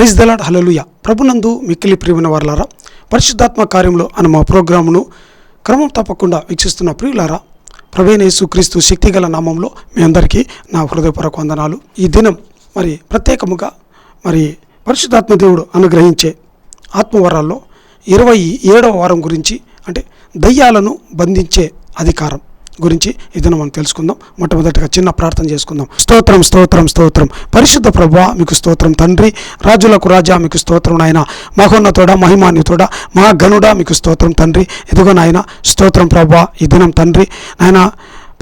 Praise the Lord హలలుయ ప్రభునందు మిక్కిలి ప్రియమైన వారులారా పరిశుద్ధాత్మ కార్యంలో అన్న మా ప్రోగ్రామును క్రమం తప్పకుండా వీక్షిస్తున్న ప్రియులారా ప్రవీణ యేసుక్రీస్తు శక్తిగల నామంలో మీ అందరికీ నా హృదయపూర్వక వందనాలు. ఈ దినం మరి ప్రత్యేకముగా మరి పరిశుద్ధాత్మ దేవుడు అనుగ్రహించే ఆత్మవరాల్లో ఇరవై ఏడవ వారం గురించి అంటే దయ్యాలను బంధించే అధికారం. గురించి ఇదను మనం తెలుసుకుందాం. మొట్టమొదటిగా చిన్న ప్రార్థన చేసుకుందాం. స్తోత్రం స్తోత్రం స్తోత్రం. పరిశుద్ధ ప్రభా మీకు స్తోత్రం తండ్రి. రాజులకు రాజా మీకు స్తోత్రం నాయన. మహోన్నతోడ మహిమాన్యుతోడ మహాగనుడ మీకు స్తోత్రం తండ్రి. ఇదిగో నాయన స్తోత్రం ప్రభా ఈ దినం తండ్రి. నాయన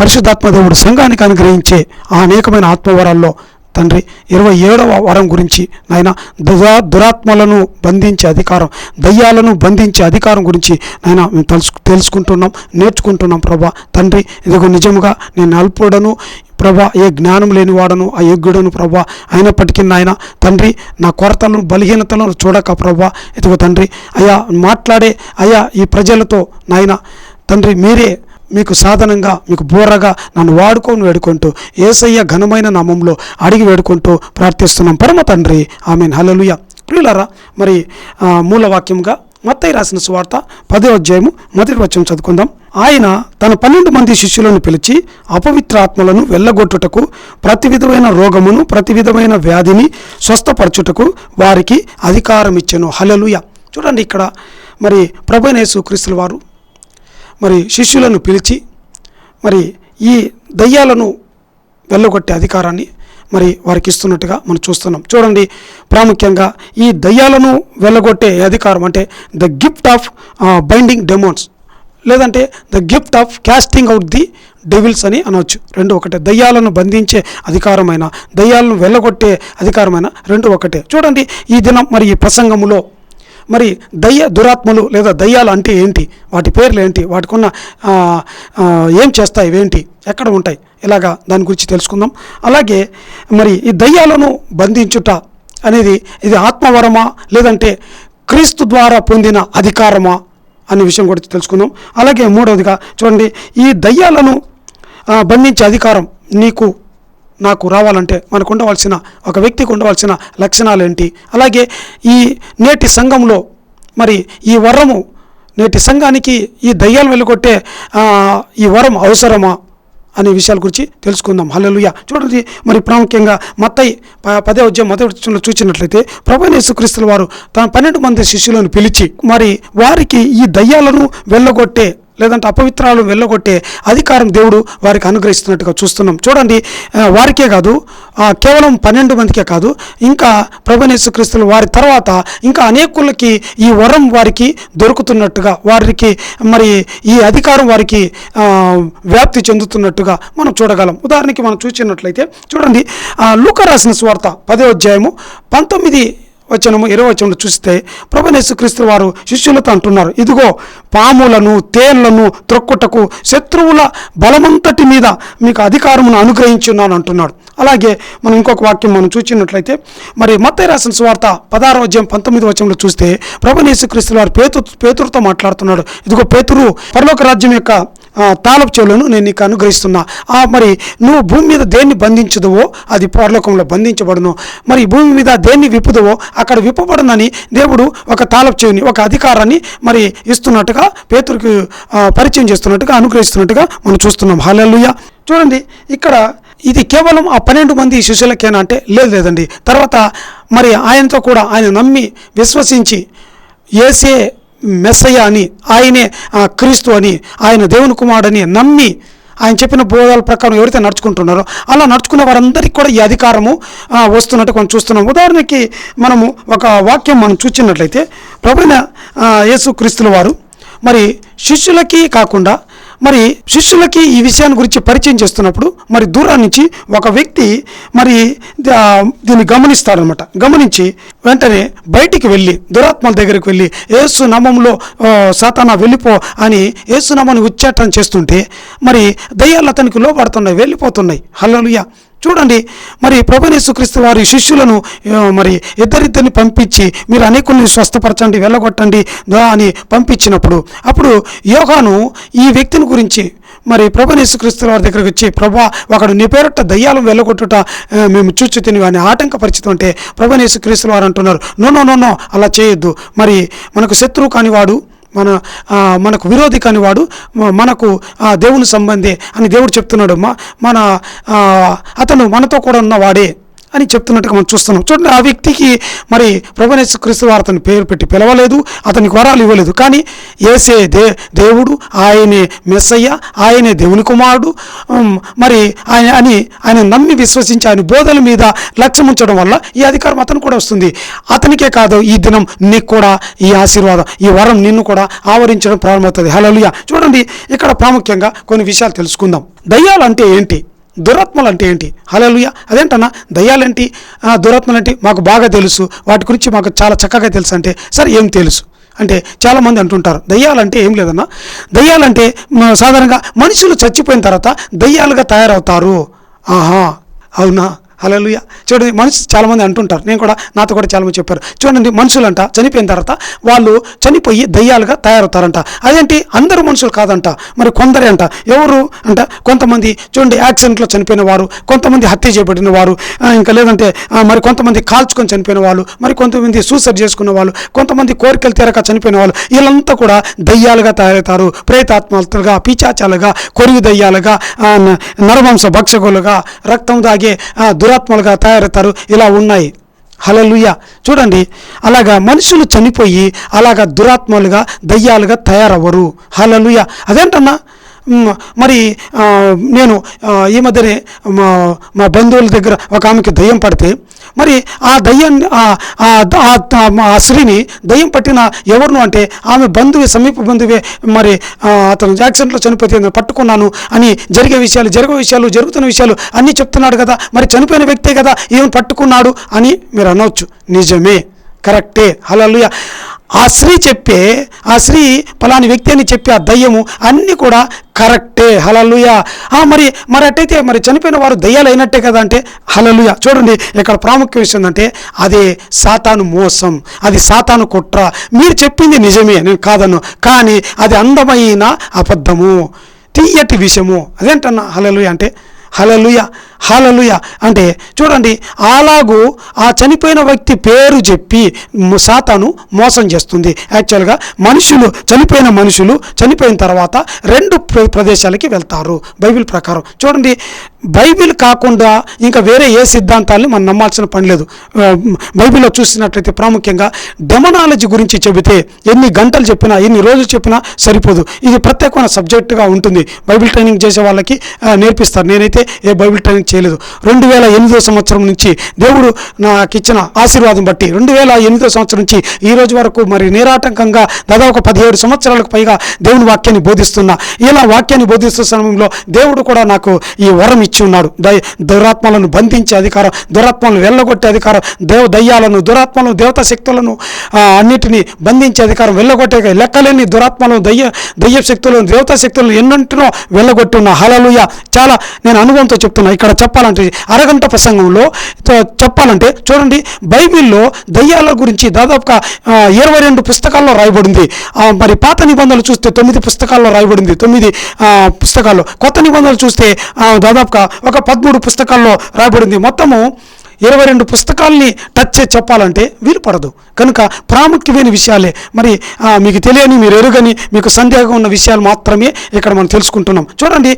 పరిశుద్ధాత్మ దేవుడు సంఘానికి అనుగ్రహించే ఆ అనేకమైన ఆత్మవరాల్లో తండ్రి. ఇరవై ఏడవ వరం గురించి నాయన దురా దురాత్మలను బంధించే అధికారం దయ్యాలను బంధించే అధికారం గురించి నాయన మేము తెలుసు తెలుసుకుంటున్నాం నేర్చుకుంటున్నాం ప్రభా. తండ్రి ఇదిగో నిజముగా నేను అల్పుడను ప్రభా ఏ జ్ఞానం లేనివాడను ఆ యజ్ఞుడను ప్రభా. అయినప్పటికీ నాయన తండ్రి నా కొరతలను బలహీనతలను చూడక ప్రభా. ఇదిగో తండ్రి అయ్యా మాట్లాడే అయ్యా ఈ ప్రజలతో నాయన తండ్రి మీరే మీకు సాధనంగా మీకు బోరగా నన్ను వాడుకొని వేడుకుంటూ ఏసయ్య ఘనమైన నామంలో అడిగి వేడుకుంటూ ప్రార్థిస్తున్నాం. పరమ తండ్రి ఆమె హలలుయ ప్రియులరా మరి మూలవాక్యంగా మత్తయ్య రాసిన సువార్త పదో అధ్యాయము మొదటి వచ్చం చదువుకుందాం. ఆయన తన పన్నెండు మంది శిష్యులను పిలిచి అపవిత్ర ఆత్మలను వెళ్ళగొట్టుటకు ప్రతి విధమైన రోగమును ప్రతి విధమైన వ్యాధిని స్వస్థపరచుటకు వారికి అధికారం ఇచ్చాను హలలుయ చూడండి ఇక్కడ మరి ప్రభనేసు క్రీస్తుల వారు మరి శిష్యులను పిలిచి మరి ఈ దయ్యాలను వెళ్ళగొట్టే అధికారాన్ని మరి వారికి ఇస్తున్నట్టుగా మనం చూస్తున్నాం. చూడండి ప్రాముఖ్యంగా ఈ దయ్యాలను వెళ్ళగొట్టే అధికారం అంటే the gift of binding demons లేదంటే the gift of casting out the devils అని అనవచ్చు. రెండు ఒకటే దయ్యాలను బంధించే అధికారమైన దయ్యాలను వెళ్ళగొట్టే అధికారమైన రెండు ఒకటే. చూడండి ఈ దినం మరి ఈ ప్రసంగములో మరి దయ్య దురాత్మలు లేదా దయ్యాలు అంటే ఏంటి? వాటి పేర్లు ఏంటి? వాటికి ఉన్న ఏం చేస్తాయి? ఏంటి ఎక్కడ ఉంటాయి? ఇలాగా దాని గురించి తెలుసుకుందాం. అలాగే మరి ఈ దయ్యాలను బంధించుట అనేది ఇది ఆత్మవరమా? లేదంటే క్రీస్తు ద్వారా పొందిన అధికారమా? అనే విషయం కూడా తెలుసుకుందాం. అలాగే మూడవదిగా చూడండి ఈ దయ్యాలను బంధించే అధికారం నీకు నాకు రావాలంటే మనకు ఉండవలసిన ఒక వ్యక్తికి ఉండవలసిన లక్షణాలు ఏంటి అలాగే ఈ నేటి సంఘంలో మరి ఈ వరము నేటి సంఘానికి ఈ దయ్యాలు వెళ్ళగొట్టే ఈ వరం అవసరమా అనే విషయాల గురించి తెలుసుకుందాం. హల్లెలూయా. చూడండి మరి ప్రాముఖ్యంగా మత్తయి పదే ఉద్యమం మొదటి వచనంలో చూసినట్లయితే ప్రభు వారు తన పన్నెండు మంది శిష్యులను పిలిచి మరి వారికి ఈ దయ్యాలను వెళ్ళగొట్టే లేదంటే అపవిత్రాలు వెళ్ళగొట్టే అధికారం దేవుడు వారికి అనుగ్రహిస్తున్నట్టుగా చూస్తున్నాం. చూడండి వారికే కాదు కేవలం పన్నెండు మందికే కాదు ఇంకా ప్రభనేశ్వక్రీస్తులు వారి తర్వాత ఇంకా అనేకులకి ఈ వరం వారికి దొరుకుతున్నట్టుగా వారికి మరి ఈ అధికారం వారికి వ్యాప్తి చెందుతున్నట్టుగా మనం చూడగలం. ఉదాహరణకి మనం చూసినట్లయితే చూడండి లూక రాసిన స్వార్త పదో అధ్యాయము పంతొమ్మిది వచనము ఇరవై వచనంలో చూస్తే ప్రభనేశ్వక్రీస్తు వారు శిష్యులతో అంటున్నారు ఇదిగో పాములను తేళ్ళను త్రొక్కుటకు శత్రువుల బలమంతటి మీద మీకు అధికారమును అనుగ్రహించున్నాను అంటున్నాడు. అలాగే మనం ఇంకొక వాక్యం మనం చూసినట్లయితే మరి మత్తయి రాసిన సువార్త పదహారో అధ్యాయం పంతొమ్మిది వచనంలో చూస్తే ప్రభనేశ్వక్రీస్తు వారు పేతు పేతురుతో మాట్లాడుతున్నాడు. ఇదిగో పేతురు పరలోక రాజ్యం యొక్క తాలపు తాళపు చెవులను నేను నీకు అనుగ్రహిస్తున్నా. ఆ మరి నువ్వు భూమి మీద దేన్ని బంధించదువో అది పరలోకంలో బంధించబడును. మరి భూమి మీద దేన్ని విప్పుదువో అక్కడ విప్పబడునని దేవుడు ఒక తాళపు చెవిని ఒక అధికారాన్ని మరి ఇస్తున్నట్టుగా పేతురికి పరిచయం చేస్తున్నట్టుగా అనుగ్రహిస్తున్నట్టుగా మనం చూస్తున్నాం. హాలెలుయ చూడండి ఇక్కడ ఇది కేవలం ఆ పన్నెండు మంది శిష్యులకేనా అంటే లేదు లేదండి. తర్వాత మరి ఆయనతో కూడా ఆయన నమ్మి విశ్వసించి ఏసే మెస్సయ్య అని ఆయనే క్రీస్తు అని ఆయన దేవుని కుమారుడని నమ్మి ఆయన చెప్పిన బోధాల ప్రకారం ఎవరైతే నడుచుకుంటున్నారో అలా నడుచుకున్న వారందరికీ కూడా ఈ అధికారము వస్తున్నట్టు మనం చూస్తున్నాం. ఉదాహరణకి మనము ఒక వాక్యం మనం చూచినట్లయితే ప్రభుణ యేసు క్రీస్తుల వారు మరి శిష్యులకి కాకుండా మరి శిష్యులకి ఈ విషయాన్ని గురించి పరిచయం చేస్తున్నప్పుడు మరి దూరం నుంచి ఒక వ్యక్తి మరి దీన్ని గమనిస్తాడనమాట. గమనించి వెంటనే బయటికి వెళ్ళి దురాత్మల దగ్గరికి వెళ్ళి ఏసు నామంలో సాతానా వెళ్ళిపో అని ఏసునామాన్ని ఉచ్చాటన చేస్తుంటే మరి దయ్యాలు అతనికి లోపడుతున్నాయి వెళ్ళిపోతున్నాయి. హలోలుయా చూడండి మరి ప్రభునేసుక్రీస్తు వారి శిష్యులను మరి ఇద్దరిద్దరిని పంపించి మీరు అనేకుల్ని స్వస్థపరచండి వెళ్ళగొట్టండి అని పంపించినప్పుడు అప్పుడు యోగాను ఈ వ్యక్తిని గురించి మరి ప్రభునేసుక్రీస్తు వారి దగ్గరికి వచ్చి ప్రభా ఒకడు నీ పేరట దయ్యాలను వెళ్ళగొట్టుట మేము చూచి తిని వాడిని ఆటంకపరిచితం అంటే ప్రభు వారు అంటున్నారు నో నో నో నో అలా చేయొద్దు. మరి మనకు శత్రువు కాని వాడు మన మనకు విరోధి కాని వాడు మనకు ఆ, దేవుని సంబంధి అని దేవుడు చెప్తున్నాడు. మా మన అతను మనతో కూడా ఉన్నవాడే. అని చెప్తున్నట్టుగా మనం చూస్తున్నాం. చూడండి ఆ వ్యక్తికి మరి ప్రభునేశ్వ క్రీస్తు వారు అతని పేరు పెట్టి పిలవలేదు అతనికి వరాలు ఇవ్వలేదు. కానీ ఏసే దే దేవుడు ఆయనే మెస్సయ్య ఆయనే దేవుని కుమారుడు మరి ఆయన అని ఆయన నమ్మి విశ్వసించి ఆయన బోధల మీద లక్ష్యం ఉంచడం వల్ల ఈ అధికారం అతను కూడా వస్తుంది. అతనికే కాదు ఈ దినం నీకు కూడా ఈ ఆశీర్వాదం ఈ వరం నిన్ను కూడా ఆవరించడం ప్రారంభమవుతుంది. హలోలియా చూడండి ఇక్కడ ప్రాముఖ్యంగా కొన్ని విషయాలు తెలుసుకుందాం. దయ్యాలు అంటే ఏంటి? దురాత్మలు అంటే ఏంటి? హలోలుయ అదేంటన్నా? దయ్యాలేంటి? ఆ, దురాత్మలు మాకు బాగా తెలుసు. వాటి గురించి మాకు చాలా చక్కగా తెలుసు అంటే సరే ఏం తెలుసు? అంటే చాలామంది అంటుంటారు దయ్యాలంటే ఏం లేదన్నా? దయ్యాలంటే సాధారణంగా మనుషులు చచ్చిపోయిన తర్వాత దయ్యాలుగా తయారవుతారు. ఆహా! అవునా? హలోలుయ చూడండి మనుషులు చాలామంది అంటుంటారు. నేను కూడా నాతో కూడా చాలామంది చెప్పారు. చూడండి మనుషులంట చనిపోయిన తర్వాత వాళ్ళు చనిపోయి దయ్యాలుగా తయారవుతారంట. అదేంటి? అందరూ మనుషులు కాదంట. మరి కొందరే అంట. ఎవరు అంట? కొంతమంది చూడండి యాక్సిడెంట్లో చనిపోయిన వారు కొంతమంది హత్య చేయబడిన వారు ఇంకా లేదంటే మరి కొంతమంది కాల్చుకొని చనిపోయిన వాళ్ళు మరి కొంతమంది సూసైడ్ చేసుకున్న వాళ్ళు కొంతమంది కోరికలు తీరక చనిపోయిన వాళ్ళు వీళ్ళంతా కూడా దయ్యాలుగా తయారవుతారు. ప్రేతాత్మలుగా పిచాచాలుగా కొరివి దయ్యాలుగా నరవంశ నరమాంస భక్షకులుగా రక్తం దాగే దురాత్మలుగా తయారవుతారు. ఇలా ఉన్నాయి. హలలుయ చూడండి. అలాగా మనుషులు చనిపోయి అలాగా దురాత్మలుగా దయ్యాలుగా తయారవ్వరు. హలలుయ అదేంటన్నా? మరి నేను ఈ మధ్యనే మా మా బంధువుల దగ్గర ఒక ఆమెకి దయ్యం పడితే మరి ఆ దయ్యాన్ని ఆ- స్త్రీని దయ్యం పట్టిన ఎవరును అంటే ఆమె బంధువే సమీప బంధువే మరి అతను యాక్సిడెంట్లో చనిపోతే పట్టుకున్నాను అని జరిగే విషయాలు జరిగే విషయాలు జరుగుతున్న విషయాలు అన్నీ చెప్తున్నాడు కదా మరి చనిపోయిన వ్యక్తే కదా ఏమి పట్టుకున్నాడు అని మీరు అనవచ్చు నిజమే. కరెక్టే. హలలుయ ఆ స్త్రీ చెప్పే ఆ స్త్రీ పలాని వ్యక్తి అని చెప్పే ఆ దయ్యము అన్నీ కూడా కరెక్టే. హలలుయ మరి మరి అట్టయితే మరి చనిపోయిన వారు దయ్యాలు అయినట్టే కదా అంటే హలలుయ చూడండి ఇక్కడ ప్రాముఖ్య విషయం ఏంటంటే అది సాతాను మోసం అది సాతాను కుట్ర. మీరు చెప్పింది నిజమే నేను కాదను కానీ అది అందమైన అబద్ధము తీయటి విషయము. అదేంటన్నా హలలుయ అంటే హలలుయ హలలుయ అంటే చూడండి అలాగూ ఆ చనిపోయిన వ్యక్తి పేరు చెప్పి సాతాను మోసం చేస్తుంది. యాక్చువల్గా మనుషులు చనిపోయిన మనుషులు చనిపోయిన తర్వాత రెండు ప్ర- ప్రదేశాలకి వెళ్తారు. బైబిల్ ప్రకారం. చూడండి బైబిల్ కాకుండా ఇంకా వేరే ఏ సిద్ధాంతాలని మనం నమ్మాల్సిన పని లేదు. బైబిల్లో చూసినట్లయితే ప్రాముఖ్యంగా డెమనాలజీ గురించి చెబితే ఎన్ని గంటలు చెప్పినా ఎన్ని రోజులు చెప్పినా సరిపోదు. ఇది ప్రత్యేకమైన సబ్జెక్టుగా ఉంటుంది. బైబిల్ ట్రైనింగ్ చేసే వాళ్ళకి నేర్పిస్తారు. నేనైతే ఏ బైబిల్ ట్రైనింగ్ చేయలేదు. రెండు వేల ఎనిమిదో సంవత్సరం నుంచి దేవుడు నాకు ఇచ్చిన ఆశీర్వాదం బట్టి రెండు వేల ఎనిమిదో సంవత్సరం నుంచి ఈ రోజు వరకు మరి నిరాటంకంగా దాదాపు ఒక పదిహేడు సంవత్సరాలకు పైగా దేవుని వాక్యాన్ని బోధిస్తున్నా. ఇలా వాక్యాన్ని బోధిస్తున్న సమయంలో దేవుడు కూడా నాకు ఈ వరం ఇచ్చి ఉన్నాడు. దురాత్మలను బంధించే అధికారం దురాత్మలను వెళ్ళగొట్టే అధికారం దేవ దయ్యాలను దురాత్మలను దేవతా శక్తులను అన్నిటిని బంధించే అధికారం వెళ్ళగొట్టే లెక్కలేని దురాత్మలను దయ్య దయ్య శక్తులను దేవతా శక్తులను ఎన్నింటినో వెళ్ళగొట్టున్న. హలలుయ చాలా నేను అనుభవంతో చెప్తున్నా. ఇక్కడ చెప్పాలంటే అరగంట ప్రసంగంలో చెప్పాలంటే చూడండి బైబిల్లో దయ్యాల గురించి దాదాపుగా ఇరవై రెండు పుస్తకాల్లో రాయబడింది. మరి పాత నిబంధనలు చూస్తే తొమ్మిది పుస్తకాల్లో రాయబడింది. తొమ్మిది పుస్తకాల్లో. కొత్త నిబంధనలు చూస్తే దాదాపుగా ఒక పదమూడు పుస్తకాల్లో రాయబడింది. మొత్తము ఇరవై రెండు పుస్తకాల్ని టచ్ చేసి చెప్పాలంటే వీలు పడదు. కనుక ప్రాముఖ్యమైన విషయాలే. మరి మీకు తెలియని మీరు ఎరుగని మీకు సందేహంగా ఉన్న విషయాలు మాత్రమే ఇక్కడ మనం తెలుసుకుంటున్నాం. చూడండి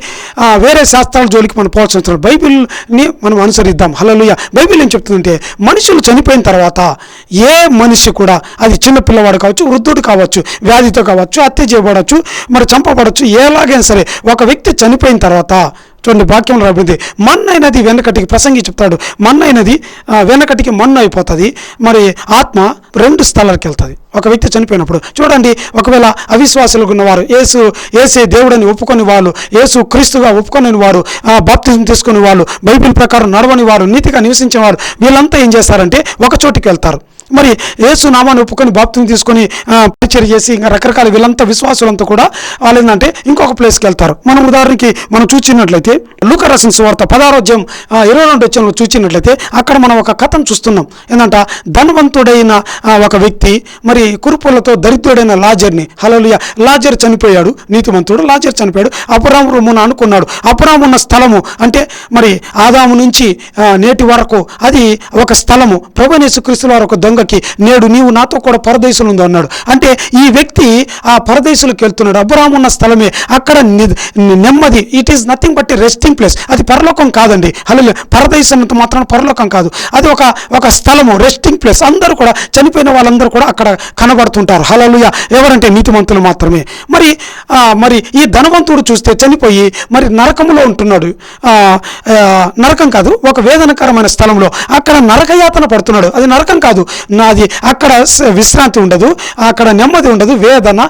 వేరే శాస్త్రాల జోలికి మనం పోవాల్సిన అవసరం బైబిల్ని మనం అనుసరిద్దాం. హలలుయ బైబిల్ ఏం చెప్తుందంటే మనుషులు చనిపోయిన తర్వాత ఏ మనిషి కూడా అది చిన్న పిల్లవాడు కావచ్చు వృద్ధుడు కావచ్చు వ్యాధితో కావచ్చు హత్య చేయబడవచ్చు మరి చంపబడవచ్చు ఎలాగైనా సరే ఒక వ్యక్తి చనిపోయిన తర్వాత చూడండి వాక్యంలో రాబడింది మన్నైనది వెనకటికి ప్రసంగి చెప్తాడు మన్నైనది వెనకటికి మన్ను అయిపోతుంది. మరి ఆత్మ రెండు స్థలాలకు వెళ్తుంది. ఒక వ్యక్తి చనిపోయినప్పుడు చూడండి ఒకవేళ అవిశ్వాసులకు ఉన్నవారు యేసు ఏసే దేవుడని ఒప్పుకొని వాళ్ళు ఏసు క్రీస్తుగా ఒప్పుకొని వారు ఆ, బాప్తిజం తీసుకుని వాళ్ళు బైబిల్ ప్రకారం నడవని వారు నీతిగా నివసించేవారు వీళ్ళంతా ఏం చేస్తారంటే ఒక చోటికి వెళ్తారు. మరి యేసు నామాన్ని ఒప్పుకొని బాప్తిని తీసుకొని పరిచయం చేసి ఇంకా రకరకాల వీళ్ళంతా విశ్వాసులంతా కూడా వాళ్ళు ఏంటంటే ఇంకొక ప్లేస్కి వెళ్తారు. మనం ఉదాహరణకి మనం చూసినట్లయితే లూకరసన్ సువార్త పదారోజ్యం ఇరవై రెండు వచ్చంలో చూసినట్లయితే అక్కడ మనం ఒక కథను చూస్తున్నాం. ఏంటంటే ధనవంతుడైన ఒక వ్యక్తి మరి కురుపులతో దరిద్రుడైన లాజర్ని హలోలియ లాజర్ చనిపోయాడు నీతిమంతుడు లాజర్ చనిపోయాడు అపురాము రొమ్మున అనుకున్నాడు. అపురాము ఉన్న స్థలము అంటే మరి ఆదాము నుంచి నేటి వరకు అది ఒక స్థలము. ప్రభునేసుక్రీస్తుల వారు ఒక దొంగకి నేడు నీవు నాతో కూడా పరదేశులు ఉంది అన్నాడు. అంటే ఈ వ్యక్తి ఆ పరదేశులకు వెళ్తున్నాడు. అబ్రాహం ఉన్న స్థలమే అక్కడ ని- నెమ్మది it is nothing but resting place అది పరలోకం కాదండి. హలో పరదేశం అంత మాత్రం పరలోకం కాదు. అది ఒక ఒక స్థలము రెస్టింగ్ ప్లేస్ అందరూ కూడా చనిపోయిన వాళ్ళందరూ కూడా అక్కడ కనబడుతుంటారు. హలలుయ ఎవరంటే నీతిమంతులు మాత్రమే. మరి మరి ఈ ధనవంతుడు చూస్తే చనిపోయి మరి నరకంలో ఉంటున్నాడు. నరకం కాదు ఒక వేదనకరమైన స్థలంలో అక్కడ నరకయాతన పడుతున్నాడు. అది నరకం కాదు. నాది అక్కడ విశ్రాంతి ఉండదు అక్కడ నెమ్మది ఉండదు వేదన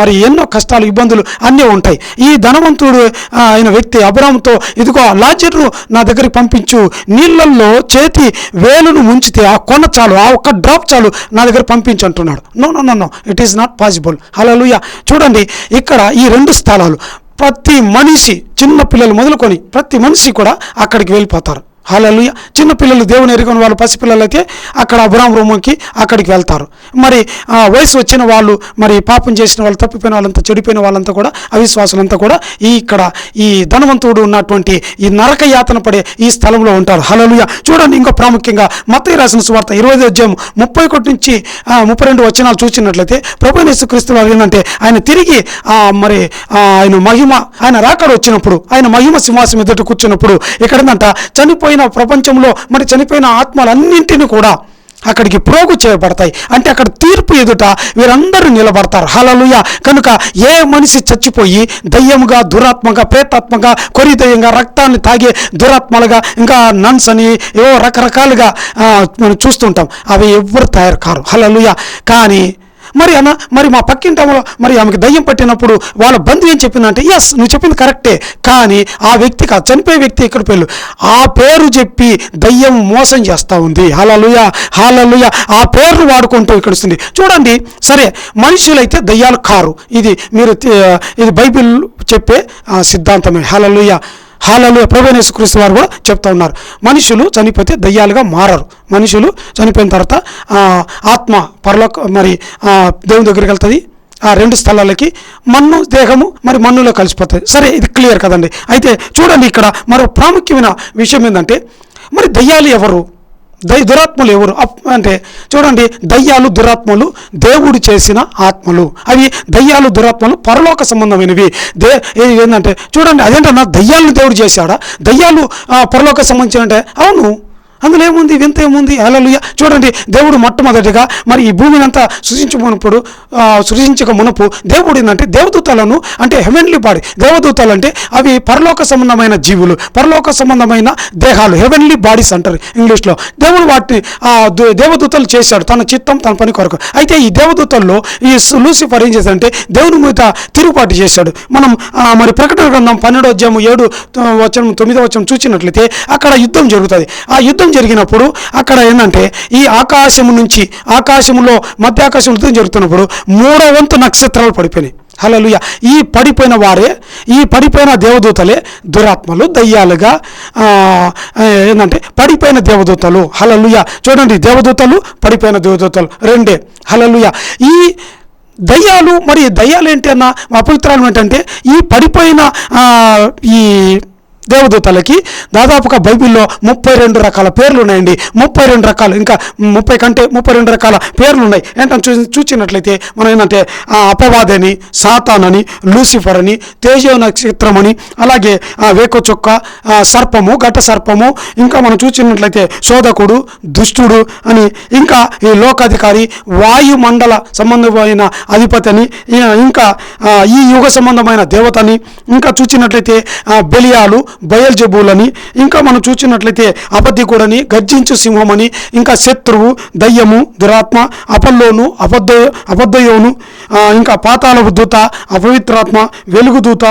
మరి ఎన్నో కష్టాలు ఇబ్బందులు అన్నీ ఉంటాయి. ఈ ధనవంతుడు ఆయన అయిన వ్యక్తి అబ్రామ్తో ఇదిగో లాజర్ను నా దగ్గరికి పంపించు. నీళ్ళల్లో చేతి వేలును ముంచితే ఆ కొన చాలు ఆ ఒక్క డ్రాప్ చాలు నా దగ్గర పంపించు అంటున్నాడు. No no no no it is not possible hallelujah చూడండి ఇక్కడ ఈ రెండు స్థలాలు ప్రతి మనిషి చిన్న పిల్లలు మొదలుకొని ప్రతి మనిషి కూడా అక్కడికి వెళ్ళిపోతారు. హలలుయ చిన్నపిల్లలు దేవుని ఎరుగని వాళ్ళు పసిపిల్లలకే అక్కడ అబ్రామ్ రూమ్కి అక్కడికి వెళ్తారు. మరి ఆ, వయసు వచ్చిన వాళ్ళు మరి పాపం చేసిన వాళ్ళు తప్పిపోయిన వాళ్ళంతా చెడిపోయిన వాళ్ళంతా కూడా అవిశ్వాసులంతా కూడా ఈ ఇక్కడ ఈ ధనవంతుడు ఉన్నటువంటి ఈ నరక యాతన పడే ఈ స్థలంలో ఉంటారు. హలలుయ చూడండి ఇంకో ప్రాముఖ్యంగా మత్తయి రాసిన సువార్త ఇరవై ఐదు అధ్యాయం ముప్పై ఒకటి నుంచి ముప్పై రెండు వచనాలు చూసినట్లయితే ప్రభు క్రీస్తు వారు ఏంటంటే ఆయన తిరిగి మరి ఆయన మహిమ ఆయన రాకడ వచ్చినప్పుడు ఆయన మహిమ సింహాసం ఎదుట కూర్చున్నప్పుడు ఇక్కడ చనిపోయి చనిపోయిన ప్రపంచంలో మరి చనిపోయిన ఆత్మలన్నింటినీ కూడా అక్కడికి ప్రోగు చేయబడతాయి. అంటే అక్కడ తీర్పు ఎదుట వీరందరూ నిలబడతారు. హలలుయ కనుక ఏ మనిషి చచ్చిపోయి దయ్యముగా దురాత్మగా ప్రేతాత్మగా కొరిదయ్యంగా రక్తాన్ని తాగే దురాత్మలుగా ఇంకా నన్స్ అని ఏవో రకరకాలుగా మనం చూస్తుంటాం. అవి ఎవ్వరు తయారు కారు. హలలుయ కానీ మరి అన్న మరి మా పక్కింటి మరి ఆమెకి దయ్యం పట్టినప్పుడు వాళ్ళ బంధువు ఏం చెప్పిందంటే ఎస్ నువ్వు చెప్పింది కరెక్టే కానీ ఆ వ్యక్తికి ఆ చనిపోయే వ్యక్తి ఇక్కడ పేరు ఆ పేరు చెప్పి దయ్యం మోసం చేస్తూ ఉంది. హాలలుయ హాలలుయ ఆ పేర్లు వాడుకుంటూ ఇక్కడ వస్తుంది. చూడండి సరే మనుషులైతే దయ్యాలు కారు. ఇది మీరు ఇది బైబిల్ చెప్పే సిద్ధాంతమే. హాలలుయ హాలలో ప్రభనేశ్వకృష్ణ వారు కూడా చెప్తా ఉన్నారు. మనుషులు చనిపోతే దయ్యాలుగా మారరు. మనుషులు చనిపోయిన తర్వాత ఆత్మ పరలోక మరి దేవుని దగ్గరికి వెళ్తుంది. ఆ రెండు స్థలాలకి మన్ను దేహము మరి మన్నులో కలిసిపోతుంది. సరే ఇది క్లియర్ కదండి. అయితే చూడండి ఇక్కడ మరో ప్రాముఖ్యమైన విషయం ఏంటంటే మరి దయ్యాలు ఎవరు? దై దురాత్మలు ఎవరు? అంటే చూడండి దయ్యాలు దురాత్మలు దేవుడు చేసిన ఆత్మలు. అవి దయ్యాలు దురాత్మలు పరలోక సంబంధమైనవి. దే ఏంటంటే చూడండి అదేంటన్నా దయ్యాలను దేవుడు చేశాడా? దయ్యాలు పరలోక సంబంధించిన అంటే అవును అందులో ఏముంది? వింత ఏముంది? అలలుయ చూడండి దేవుడు మొట్టమొదటిగా మరి ఈ భూమిని అంతా సృజించమునప్పుడు సృజించక మునపు దేవుడు ఏంటంటే దేవదూతలను అంటే హెవెన్లీ బాడీ దేవదూతలు అంటే అవి పరలోక సంబంధమైన జీవులు పరలోక సంబంధమైన దేహాలు హెవెన్లీ బాడీస్ అంటారు ఇంగ్లీష్లో. దేవుడు వాటిని దేవదూతలు చేశాడు తన చిత్తం తన పని కొరకు. అయితే ఈ దేవదూతల్లో ఈ లూసిఫర్ ఏం చేశాడంటే దేవుని మీద తిరుగుబాటు చేశాడు. మనం మరి ప్రకటన గ్రంథం పన్నెండో అధ్యాయం ఏడు త- తొమ్మిదో వచనం చూసినట్లయితే అక్కడ యుద్ధం జరుగుతుంది. ఆ యుద్ధం జరిగినప్పుడు అక్కడ ఏంటంటే ఈ ఆకాశం నుంచి ఆకాశంలో మధ్య ఆకాశం యుద్ధం జరుగుతున్నప్పుడు మూడో వంతు నక్షత్రాలు పడిపోయినాయి. హలలుయ ఈ పడిపోయిన వారే ఈ పడిపోయిన దేవదూతలే దురాత్మలు దయ్యాలుగా ఏంటంటే పడిపోయిన దేవదూతలు. హలలుయ చూడండి దేవదూతలు పడిపోయిన దేవదూతలు. రెండే. హలలుయ ఈ దయ్యాలు మరి దయ్యాలు ఏంటి అన్న అపవిత్రాలు ఏంటంటే ఈ పడిపోయిన ఈ దేవదూతలకి దాదాపుగా బైబిల్లో ముప్పై రెండు రకాల పేర్లు ఉన్నాయండి. ముప్పై రెండు రకాలు ఇంకా ముప్పై కంటే ముప్పై రెండు రకాల పేర్లు ఉన్నాయి ఏంటంటే చూ చూసినట్లయితే మనం ఏంటంటే అపవాదని సాతాన్ అని లూసిఫర్ అని తేజో నక్షత్రం అని అలాగే ఆ, వేకో చొక్క సర్పము ఘట సర్పము ఇంకా మనం చూసినట్లయితే శోధకుడు దుష్టుడు అని ఇంకా ఈ లోకాధికారి వాయుమండల సంబంధమైన అధిపతి అని ఇంకా ఈ యుగ సంబంధమైన దేవతని ఇంకా చూసినట్లయితే బెలియాలు బయల్ జబులని ఇంకా మనం చూసినట్లయితే అబద్ధికుడని గర్జించు సింహమని ఇంకా శత్రువు దయ్యము దురాత్మ అపల్లోను అబద్ధ అబద్ధయోను ఇంకా పాతాల దూత అపవిత్రాత్మ వెలుగుదూత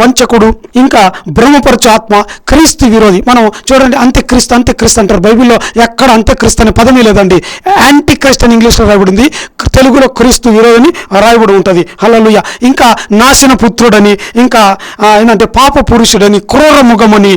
వంచకుడు ఇంకా బ్రహ్మపరచు ఆత్మ క్రీస్తు విరోధి. మనం చూడండి అంత్యక్రీస్తు అంత్యక్రీస్తు అంటారు. బైబిల్లో ఎక్కడ అంత్యక్రీస్తు అనే పదమే లేదండి. యాంటీ క్రీస్తు అని ఇంగ్లీష్లో రాయబడింది. తెలుగులో క్రీస్తు విరోధిని రాయబడి ఉంటుంది. హలలుయ ఇంకా నాశన పుత్రుడని ఇంకా ఏంటంటే పాప పురుషుడని క్రూర ముఖమని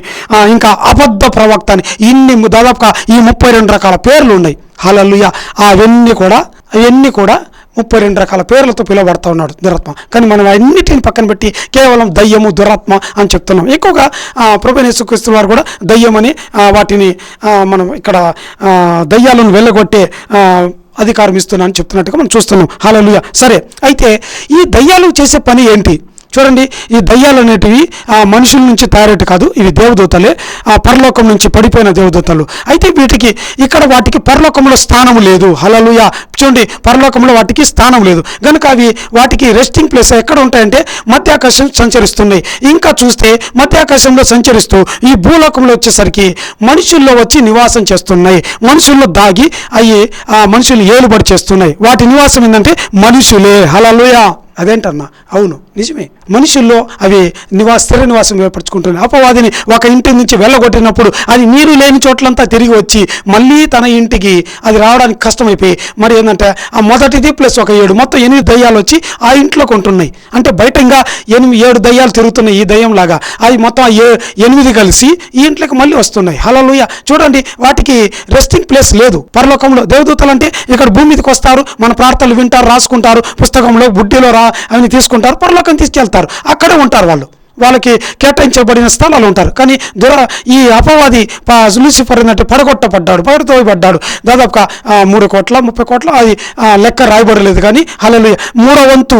ఇంకా అబద్ధ ప్రవక్త అని ఇన్ని దాదాపుగా ఈ ముప్పై రెండు రకాల పేర్లు ఉన్నాయి. హలలుయ అవన్నీ కూడా అవన్నీ కూడా ముప్పై రెండు రకాల పేర్లతో పిలువబడతా ఉన్నాడు దురాత్మ. కానీ మనం అన్నిటిని పక్కన పెట్టి కేవలం దయ్యము దురాత్మ అని చెప్తున్నాం. ఎక్కువగా ఆ, వారు కూడా దయ్యమని వాటిని మనం ఇక్కడ దయ్యాలను వెళ్ళగొట్టే అధికారం ఇస్తున్నాను చెప్తున్నట్టుగా మనం చూస్తున్నాం. హలలుయ సరే అయితే ఈ దయ్యాలు చేసే పని ఏంటి? చూడండి ఈ దయ్యాలు అనేటివి ఆ మనుషుల నుంచి తయారేట కాదు ఇవి దేవదూతలే. ఆ పరలోకం నుంచి పడిపోయిన దేవదూతలు. అయితే వీటికి ఇక్కడ వాటికి పరలోకంలో స్థానం లేదు. హలలుయ చూడండి పరలోకంలో వాటికి స్థానం లేదు. కనుక అవి వాటికి రెస్టింగ్ ప్లేస్ ఎక్కడ ఉంటాయంటే మధ్యాకాశం సంచరిస్తున్నాయి. ఇంకా చూస్తే మధ్యాకాశంలో సంచరిస్తూ ఈ భూలోకంలో వచ్చేసరికి మనుషుల్లో వచ్చి నివాసం చేస్తున్నాయి. మనుషుల్లో దాగి అవి ఆ మనుషులు ఏలుబడి చేస్తున్నాయి. వాటి నివాసం ఏంటంటే మనుషులే. హలలుయ అదేంటన్నా? అవును. నిజమే. మనుషుల్లో అవి నివాస స్థిర నివాసం ఏర్పరచుకుంటుంది అపవాదిని ఒక ఇంటి నుంచి వెళ్ళగొట్టినప్పుడు అది నీరు లేని చోట్లంతా తిరిగి వచ్చి మళ్ళీ తన ఇంటికి అది రావడానికి కష్టమైపోయి మరి ఏంటంటే ఆ మొదటిది ప్లస్ ఒక ఏడు మొత్తం ఎనిమిది దయ్యాలు వచ్చి ఆ ఇంట్లోకి ఉంటున్నాయి అంటే బయట ఇంకా ఎనిమిది ఏడు దయ్యాలు తిరుగుతున్నాయి ఈ దయ్యం లాగా అవి మొత్తం ఏ ఎనిమిది కలిసి ఈ ఇంట్లోకి మళ్ళీ వస్తున్నాయి. హలోలుయ చూడండి వాటికి రెస్టింగ్ ప్లేస్ లేదు. పరలోకంలో దేవదూతలు అంటే ఇక్కడ భూమి మీదకి వస్తారు మన ప్రార్థనలు వింటారు రాసుకుంటారు పుస్తకంలో బుడ్డిలో రా అవన్నీ తీసుకుంటారు పరలోకం తీసుకెళ్తారు. అక్కడే ఉంటారు వాళ్ళు. వాళ్ళకి కేటాయించబడిన స్థలాలు ఉంటారు. కానీ దుర ఈ అపవాది లూసిఫర్ ఏంటంటే పడగొట్టబడ్డాడు పడతోయబడ్డాడు దాదాపుగా మూడు కోట్ల ముప్పై కోట్ల అది లెక్క రాయబడలేదు కానీ అలా మూడో వంతు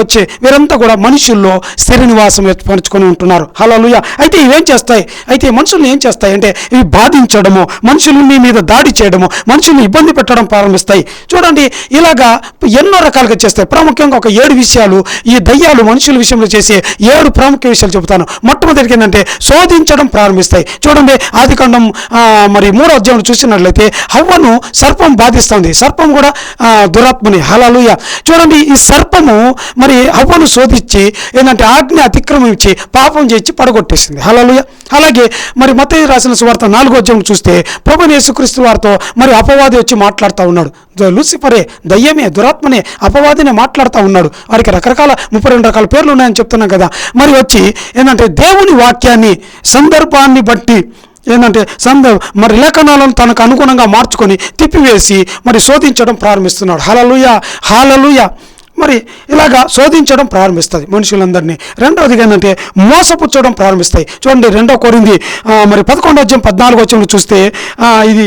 వచ్చే వీరంతా కూడా మనుషుల్లో శరీనివాసం ఏర్పరచుకొని ఉంటున్నారు. హలలుయ అయితే ఇవేం చేస్తాయి? అయితే మనుషుల్ని ఏం చేస్తాయి? అంటే ఇవి బాధించడము మనుషుల్ని మీద దాడి చేయడము మనుషుల్ని ఇబ్బంది పెట్టడం ప్రారంభిస్తాయి. చూడండి ఇలాగా ఎన్నో రకాలుగా చేస్తాయి. ప్రాముఖ్యంగా ఒక ఏడు విషయాలు ఈ దయ్యాలు మనుషుల విషయంలో చేసే ఏడు ప్రాముఖ్య విషయాలు చెబుతాను. మొట్టమొదటికి ఏంటంటే శోధించడం ప్రారంభిస్తాయి. చూడండి ఆది కాండం మరి మూడో అధ్యాయంలో చూసినట్లయితే హవ్వను సర్పం బాధిస్తుంది. సర్పం కూడా దురాత్మని. హలలుయ చూడండి ఈ సర్పము మరి హవ్వను శోధించి ఏంటంటే ఆజ్ఞ అతిక్రమించి పాపం చేసి పడగొట్టేసింది. హలలుయ అలాగే మరి మత రాసిన సువార్త నాలుగో అధ్యాయం చూస్తే ప్రభు యేసుక్రీస్తు వారితో మరి అపవాది వచ్చి మాట్లాడుతూ ఉన్నాడు. లూసిఫరే దయ్యమే దురాత్మనే అపవాదినే మాట్లాడుతూ ఉన్నాడు. వారికి రకరకాల ముప్పై రెండు రకాల పేర్లు ఉన్నాయని చెప్తున్నాం కదా. మరి వచ్చి ఏంటంటే దేవుని వాక్యాన్ని సందర్భాన్ని బట్టి ఏంటంటే సంద మరి లేఖనాలను తనకు అనుగుణంగా మార్చుకొని తిప్పివేసి మరి శోధించడం ప్రారంభిస్తున్నాడు. హలలుయ హాలలుయ మరి ఇలాగా శోధించడం ప్రారంభిస్తుంది మనుషులందరినీ. రెండవదిగా ఏంటంటే మోసపుచ్చడం ప్రారంభిస్తాయి. చూడండి రెండో కోరింది మరి పదకొండో అధ్యాయం పద్నాలుగు వచ్చంలో చూస్తే ఇది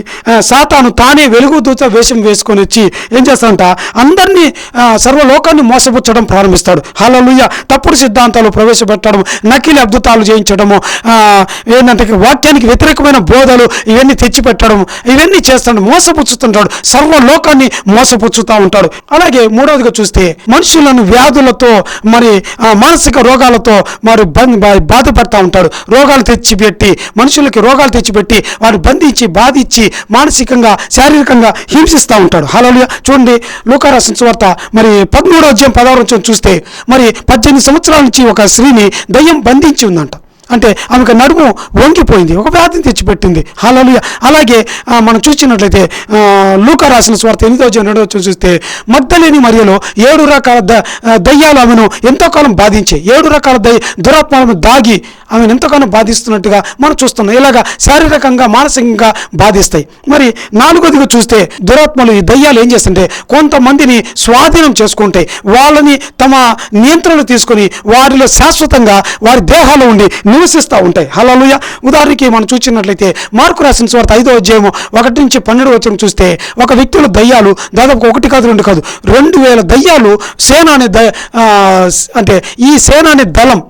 సాతాను తానే వెలుగు దూత వేషం వేసుకొని వచ్చి ఏం చేస్తాడంట అందరినీ సర్వలోకాన్ని మోసపుచ్చడం ప్రారంభిస్తాడు. హలలుయ్య తప్పుడు సిద్ధాంతాలు ప్రవేశపెట్టడం నకిలీ అద్భుతాలు చేయించడము ఏంటంటే వాక్యానికి వ్యతిరేకమైన బోధలు ఇవన్నీ తెచ్చిపెట్టడం ఇవన్నీ చేస్తాడు మోసపుచ్చుతుంటాడు సర్వలోకాన్ని మోసపుచ్చుతూ ఉంటాడు. అలాగే మూడవదిగా చూస్తే మనుషులను వ్యాధులతో మరి ఆ, మానసిక రోగాలతో మరి బంద్ బాధపడతా ఉంటాడు రోగాలు తెచ్చిపెట్టి మనుషులకి రోగాలు తెచ్చిపెట్టి వారు బంధించి బాధించి మానసికంగా శారీరకంగా హింసిస్తూ ఉంటాడు హలో చూడండి లూకారాసిన సువార్త మరి పదమూడో అధ్యాయం పదహారు చూస్తే మరి పద్దెనిమిది సంవత్సరాల నుంచి ఒక స్త్రీని దయ్యం బంధించి ఉందంట. అంటే ఆమెకు నడుము వంగిపోయింది ఒక వ్యాధిని తెచ్చిపెట్టింది. హలలుయ అలాగే మనం చూసినట్లయితే లూక లూకా రాసిన స్వార్థ ఎనిమిదో జనడో చూస్తే మద్దలేని మరియలో ఏడు రకాల ద దయ్యాలు ఆమెను ఎంతో కాలం బాధించే ఏడు రకాల దయ్య దురాత్మలను దాగి ఆమెను ఎంతగానో బాధిస్తున్నట్టుగా మనం చూస్తున్నాం. ఇలాగా శారీరకంగా మానసికంగా బాధిస్తాయి. మరి నాలుగోదిగా చూస్తే దురాత్మలు ఈ దయ్యాలు ఏం చేస్తుంటే కొంతమందిని స్వాధీనం చేసుకుంటాయి వాళ్ళని తమ నియంత్రణ తీసుకొని వారిలో శాశ్వతంగా వారి దేహాల్లో ఉండి నివసిస్తూ ఉంటాయి. హలోయ ఉదాహరణకి మనం చూసినట్లయితే మార్కు రాసిన స్వార్థ ఐదో అధ్యాయము ఒకటి నుంచి పన్నెండు వచ్చిన చూస్తే ఒక వ్యక్తుల దయ్యాలు దాదాపు ఒకటి కాదు రెండు కాదు రెండు వేల దయ్యాలు సేన అనే ద అంటే ఈ సేన అనే దళం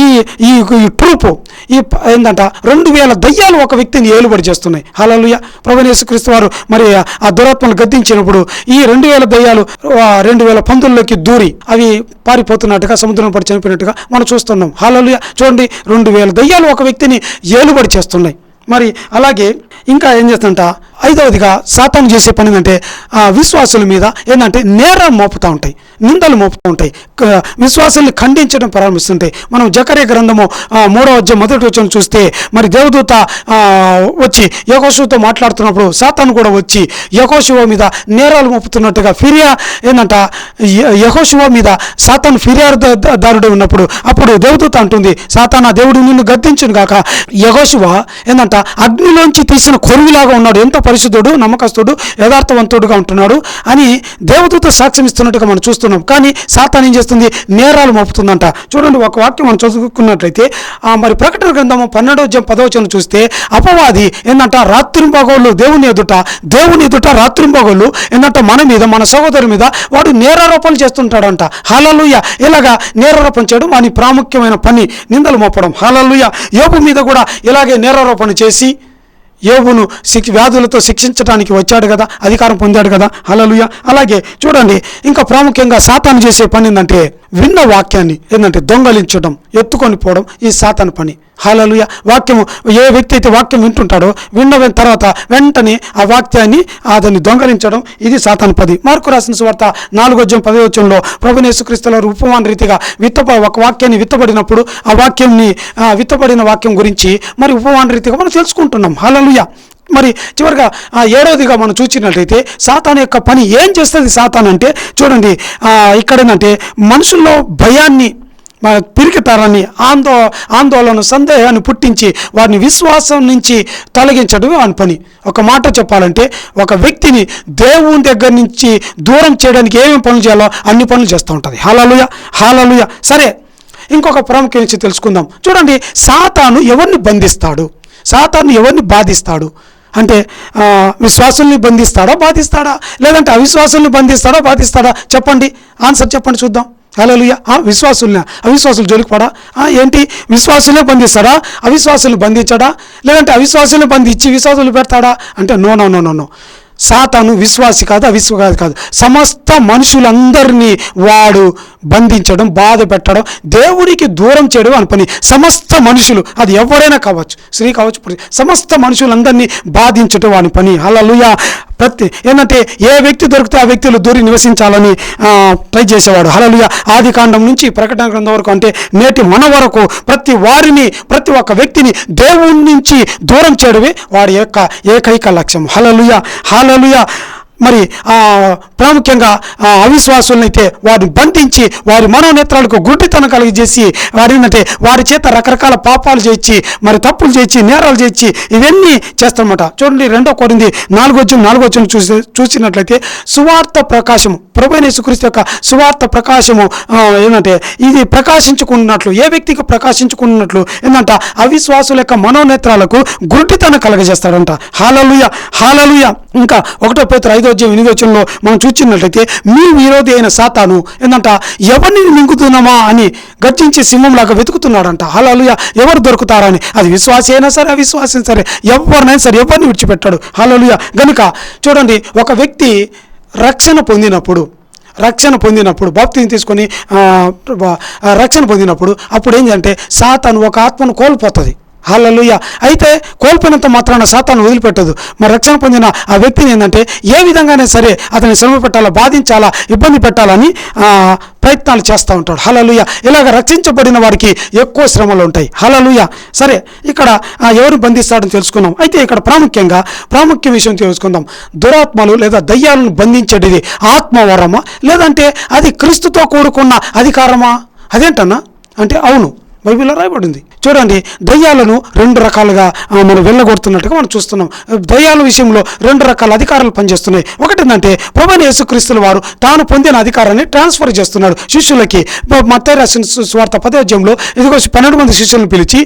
ఈ ఈ ట్రూపు ఈ ఏంటంట రెండు వేల దయ్యాలు ఒక వ్యక్తిని ఏలుబడి చేస్తున్నాయి. హలలుయ ప్రభనేశ్వరిస్తు వారు మరి ఆ దురాత్మను గద్దించినప్పుడు ఈ రెండు వేల దయ్యాలు రెండు వేల పందుల్లోకి దూరి అవి పారిపోతున్నట్టుగా సముద్రం పడి చనిపోయినట్టుగా మనం చూస్తున్నాం. హలలుయ చూడండి రెండు వేల దయ్యాలు ఒక వ్యక్తిని ఏలుబడి చేస్తున్నాయి. మరి అలాగే ఇంకా ఏం చేస్తుంట ఐదవదిగా శాతం చేసే పని ఏంటంటే ఆ విశ్వాసుల మీద ఏంటంటే నేరం మోపుతూ ఉంటాయి. నిందలు మోపుతూ ఉంటాయి విశ్వాసాన్ని ఖండించడం ప్రారంభిస్తుంటాయి. మనం జకరే గ్రంథము మూడవ అధ్యాయం మొదటి వచ్చిన చూస్తే మరి దేవదూత వచ్చి యకోశువుతో మాట్లాడుతున్నప్పుడు సాతాను కూడా వచ్చి యకోశువ మీద నేరాలు మోపుతున్నట్టుగా ఫిర్యా ఏంటంట యహోశువ మీద సాతాను ఫిర్యాదుదారుడు ఉన్నప్పుడు అప్పుడు దేవదూత అంటుంది సాతానా దేవుడు నిన్ను గద్దించును కాక యహోశువ ఏంటంట అగ్నిలోంచి తీసిన కొరువులాగా ఉన్నాడు. ఎంత పరిశుద్ధుడు నమ్మకస్తుడు యథార్థవంతుడుగా ఉంటున్నాడు అని దేవదూత సాక్ష్యం ఇస్తున్నట్టుగా మనం చూస్తున్నాం కానీ సాతాన్ ఏం చేస్తుంది? నేరాలు మోపుతుందంట. చూడండి ఒక వాక్యం మనం చదువుకున్నట్లయితే ఆ మరి ప్రకటన గ్రంథము పన్నెండవ జం పదవచనం చూస్తే అపవాది ఏంటంట రాత్రింపగోళ్ళు దేవుని ఎదుట దేవుని ఎదుట రాత్రింపగోళ్ళు ఏంటంట మన మీద మన సహోదరు మీద వాడు నేరారోపణలు చేస్తుంటాడంట. హలలుయ. ఇలాగా నేరారోపణ చేయడం అని ప్రాముఖ్యమైన పని నిందలు మోపడం. హలలుయ. యోపు మీద కూడా ఇలాగే నేరారోపణ చేసి యోగును శిక్ష వ్యాధులతో శిక్షించడానికి వచ్చాడు కదా అధికారం పొందాడు కదా. అలలుయ అలాగే చూడండి ఇంకా ప్రాముఖ్యంగా సాతాను చేసే పని ఏంటంటే విన్న వాక్యాన్ని ఏంటంటే దొంగలించడం ఎత్తుకొని పోవడం ఈ సాతాను పని. హాలలుయ. వాక్యము ఏ వ్యక్తి అయితే వాక్యం వింటుంటాడో విన్న తర్వాత వెంటనే ఆ వాక్యాన్ని అతన్ని దొంగలించడం ఇది సాతాను పది. మార్కు రాసిన సువార్త నాలుగో అధ్యాయం పదో వచ్చంలో ప్రభునేసుక్రీస్తుల ఉపమాన రీతిగా విత్తప ఒక వాక్యాన్ని విత్తబడినప్పుడు ఆ వాక్యంని విత్తబడిన వాక్యం గురించి మరి ఉపమాన రీతిగా మనం తెలుసుకుంటున్నాం. హలలుయ. మరి చివరిగా ఆ, ఏడవదిగా మనం చూసినట్లయితే సాతాన్ యొక్క పని ఏం చేస్తుంది సాతాన్ అంటే చూడండి ఇక్కడేనంటే ఇక్కడ ఏంటంటే మనుషుల్లో భయాన్ని పిరికితారని ఆందో ఆందోళన సందేహాన్ని పుట్టించి వారిని విశ్వాసం నుంచి తొలగించడమే అని పని. ఒక మాట చెప్పాలంటే ఒక వ్యక్తిని దేవుని దగ్గర నుంచి దూరం చేయడానికి ఏమేమి పనులు చేయాలో అన్ని పనులు చేస్తూ ఉంటుంది. Hallelujah hallelujah. సరే ఇంకొక ప్రాముఖ్యం నుంచి తెలుసుకుందాం. చూడండి సాతాను ఎవరిని బంధిస్తాడు? సాతాను ఎవరిని బాధిస్తాడు? అంటే విశ్వాసుల్ని బంధిస్తాడా బాధిస్తాడా? లేదంటే అవిశ్వాసుల్ని బంధిస్తాడా బాధిస్తాడా? చెప్పండి. ఆన్సర్ చెప్పండి చూద్దాం. అలలుయ విశ్వాసుల్ని అవిశ్వాసులు జోలికి పడా? ఆ, ఏంటి? విశ్వాసులే బంధిస్తాడా? అవిశ్వాసులు బంధించడా? లేదంటే అవిశ్వాసులు బంధించి విశ్వాసులు పెడతాడా? అంటే no no no no no. సాతాను విశ్వాసి కాదు అవిశ్వాసి కాదు. సమస్త మనుషులందరినీ వాడు బంధించడం బాధ పెట్టడం దేవుడికి దూరం చేయడం అని పని. సమస్త మనుషులు అది ఎవరైనా కావచ్చు స్త్రీ కావచ్చు సమస్త మనుషులందరినీ బాధించడం అని పని. హల్లెలూయ. ప్రతి ఏంటంటే ఏ వ్యక్తి దొరికితే ఆ వ్యక్తులు దూరి నివసించాలని ట్రై చేసేవాడు. హలలుయ ఆది కాండం నుంచి ప్రకటన గ్రంథం వరకు అంటే నేటి మన వరకు ప్రతి వారిని ప్రతి ఒక్క వ్యక్తిని దేవుడి నుంచి దూరం చేయడమే వాడి యొక్క ఏకైక లక్ష్యం. హలలుయ హలలుయ మరి ప్రాముఖ్యంగా అవిశ్వాసులనైతే వారిని బంధించి వారి మనోనేత్రాలకు గుడ్డితనం కలిగజేసి వారినంటే వారి చేత రకరకాల పాపాలు చేయించి మరి తప్పులు చేయించి నేరాలు చేయించి ఇవన్నీ చేస్తారన్నమాట. చూడండి రెండో కోరింది నాలుగో వచ్చిన నాలుగో వచ్చిన చూసి చూసినట్లయితే సువార్త ప్రకాశము ప్రభుత్వ యేసుక్రీస్తు యొక్క సువార్త ప్రకాశము ఏంటంటే ఇది ప్రకాశించుకున్నట్లు ఏ వ్యక్తికి ప్రకాశించుకున్నట్లు ఏంటంట అవిశ్వాసుల యొక్క మనోనేత్రాలకు గుడ్డితనం కలగజేస్తాడంట. Hallelujah hallelujah. ఇంకా ఒకటో పేతురు ఐదో అధ్యాయం ఎనిమిదో వచ్చంలో మనం చూచినట్లయితే మీ విరోధి అయిన సాతాను ఏంటంట ఎవరిని నింగుతున్నామా అని గర్జించి సింహంలాగా వెతుకుతున్నాడంట. హలోయ ఎవరు దొరుకుతారని? అది విశ్వాసి అయినా సరే అవిశ్వాసం సరే ఎవరినైనా సరే ఎవరిని విడిచిపెట్టాడు? హాలలుయ గనుక చూడండి ఒక వ్యక్తి రక్షణ పొందినప్పుడు రక్షణ పొందినప్పుడు బాప్తిని తీసుకొని రక్షణ పొందినప్పుడు అప్పుడు ఏంటంటే సాతాను ఒక ఆత్మను కోల్పోతుంది. హలలుయ అయితే కోల్పోయినంత మాత్రాన సాతాను వదిలిపెట్టదు. మరి రక్షణ పొందిన ఆ వ్యక్తిని ఏంటంటే ఏ విధంగానే సరే అతని శ్రమ పెట్టాలా బాధించాలా ఇబ్బంది పెట్టాలని ప్రయత్నాలు చేస్తూ ఉంటాడు. హలలుయ ఇలాగ రక్షించబడిన వారికి ఎక్కువ శ్రమలు ఉంటాయి. హలలుయ సరే ఇక్కడ ఎవరు బంధిస్తాడని తెలుసుకున్నాం అయితే ఇక్కడ ప్రాముఖ్యంగా ప్రాముఖ్య విషయం తెలుసుకుందాం. దురాత్మలు లేదా దయ్యాలను బంధించేటిది ఆత్మవరమా? లేదంటే అది క్రీస్తుతో కూడుకున్న అధికారమా? అదేంటన్నా? అంటే అవును. బైబిల్లో రాయబడింది. చూడండి దయ్యాలను రెండు రకాలుగా మనం వెళ్ళగొడుతున్నట్టుగా మనం చూస్తున్నాం. దయ్యాల విషయంలో రెండు రకాల అధికారాలు పనిచేస్తున్నాయి. ఒకటి ఏంటంటే ప్రభుని యేసుక్రీస్తుల వారు తాను పొందిన అధికారాన్ని ట్రాన్స్ఫర్ చేస్తున్నాడు శిష్యులకి. మత్తే రాసిన స్వార్థ పదోద్యంలో ఇదిగో పన్నెండు మంది శిష్యులను పిలిచి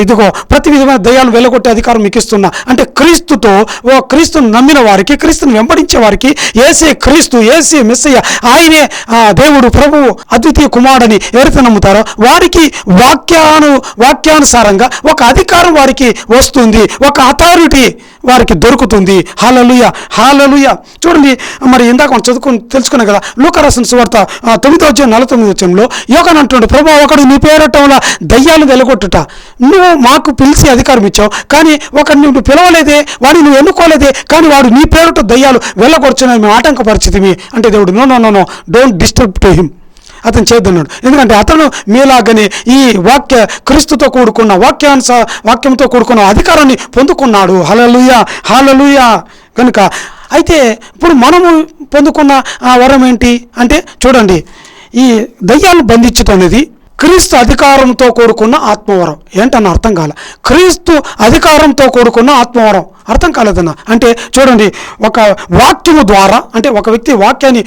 ఇదిగో ప్రతి విధమైన దయ్యాలు వెళ్ళగొట్టే అధికారం మీకు ఇస్తున్నా. అంటే క్రీస్తుతో ఓ క్రీస్తును నమ్మిన వారికి క్రీస్తుని వెంబడించే వారికి ఏసే క్రీస్తు ఏసే మెస్సయ్య ఆయనే ఆ, దేవుడు ప్రభువు అద్వితీయ కుమారుడని ఎవరైతే నమ్ముతారో వారికి వాక్యాను వాక్యానుసారంగా ఒక అధికారం వారికి వస్తుంది ఒక అథారిటీ వారికి దొరుకుతుంది. హాలలుయ హాలలుయ చూడండి మరి ఇందాక మనం చదువుకుని తెలుసుకున్నాం కదా లూకరసన్ సువార్త ఆ, తొమ్మిదో వచ్చే నలభై తొమ్మిది వచ్చంలో యోగన్ అంటుండే ప్రభు ఒకడు నీ పేరటం వల్ల దయ్యాలు వెలగొట్టుట. నువ్వు మాకు పిలిచి అధికారం ఇచ్చావు కానీ ఒకరిని నువ్వు పిలవలేదే వాడిని నువ్వు ఎన్నుకోలేదే కానీ వాడు నీ పేరుట దయ్యాలు వెళ్ళగొడుచున్నాయి మేము ఆటంకపరిచితిమి. అంటే దేవుడు no no no no don't disturb to him అతను చేద్దన్నాడు. ఎందుకంటే అతను మీలాగనే ఈ వాక్య క్రీస్తుతో కూడుకున్న వాక్యానుస వాక్యంతో కూడుకున్న అధికారాన్ని పొందుకున్నాడు. హలలుయ హలలుయ కనుక అయితే ఇప్పుడు మనము పొందుకున్న ఆ వరం ఏంటి అంటే చూడండి. ఈ దయ్యాలు బంధించటం అనేది క్రీస్తు అధికారంతో కూడుకున్న ఆత్మవరం. ఏంటన్న అర్థం కాల? క్రీస్తు అధికారంతో కూడుకున్న ఆత్మవరం. అర్థం కాలేదన్న. అంటే చూడండి ఒక వాక్యము ద్వారా అంటే ఒక వ్యక్తి వాక్యాన్ని